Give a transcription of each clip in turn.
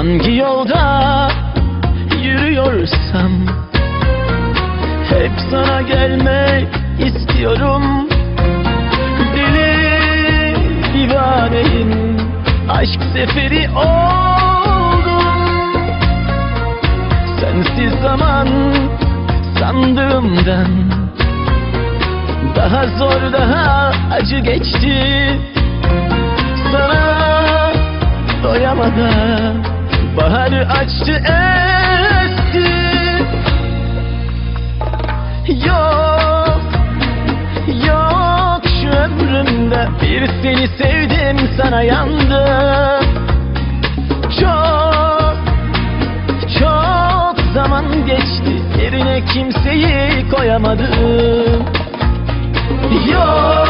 Hangi yolda yürüyorsam Hep sana gelmek istiyorum. Deli divaneyim Aşk seferi oldum. Sensiz zaman sandığımdan Daha zor daha acı geçti. Baharı açtı esti Yok Yok şu ömrümde Bir seni sevdim sana yandım. Çok Çok zaman geçti. Yerine kimseyi koyamadım. Yok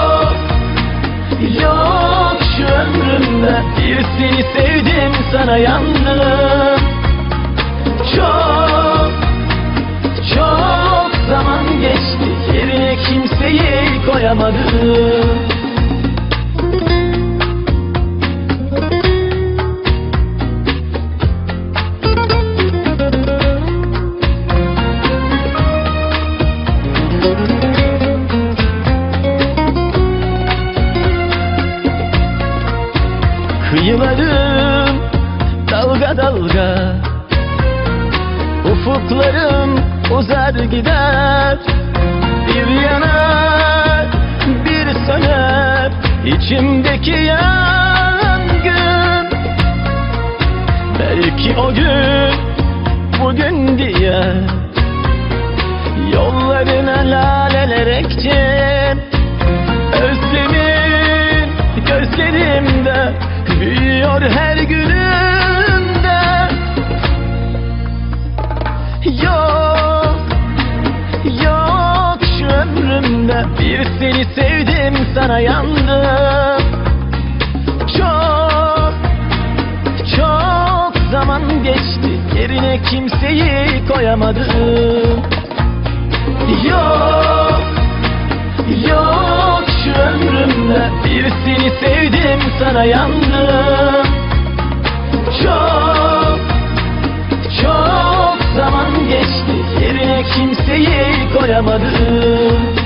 seni sevdim sana yandım. Çok Çok zaman geçti Yerine kimseyi koyamadım Kıyılarım dalga dalga Ufuklarım uzar gider. Bir yanar bir söner içimdeki yangın. Belki o gün bugün diye Yollarına laleler ektim Büyüyor her günümde Yok Yok şu ömrümde Bir seni sevdim sana yandım. Çok Çok zaman geçti. Yerine kimseyi koyamadım. Yok Yok şu ömrümde bir seni sevdim sana yandım yaşayamadım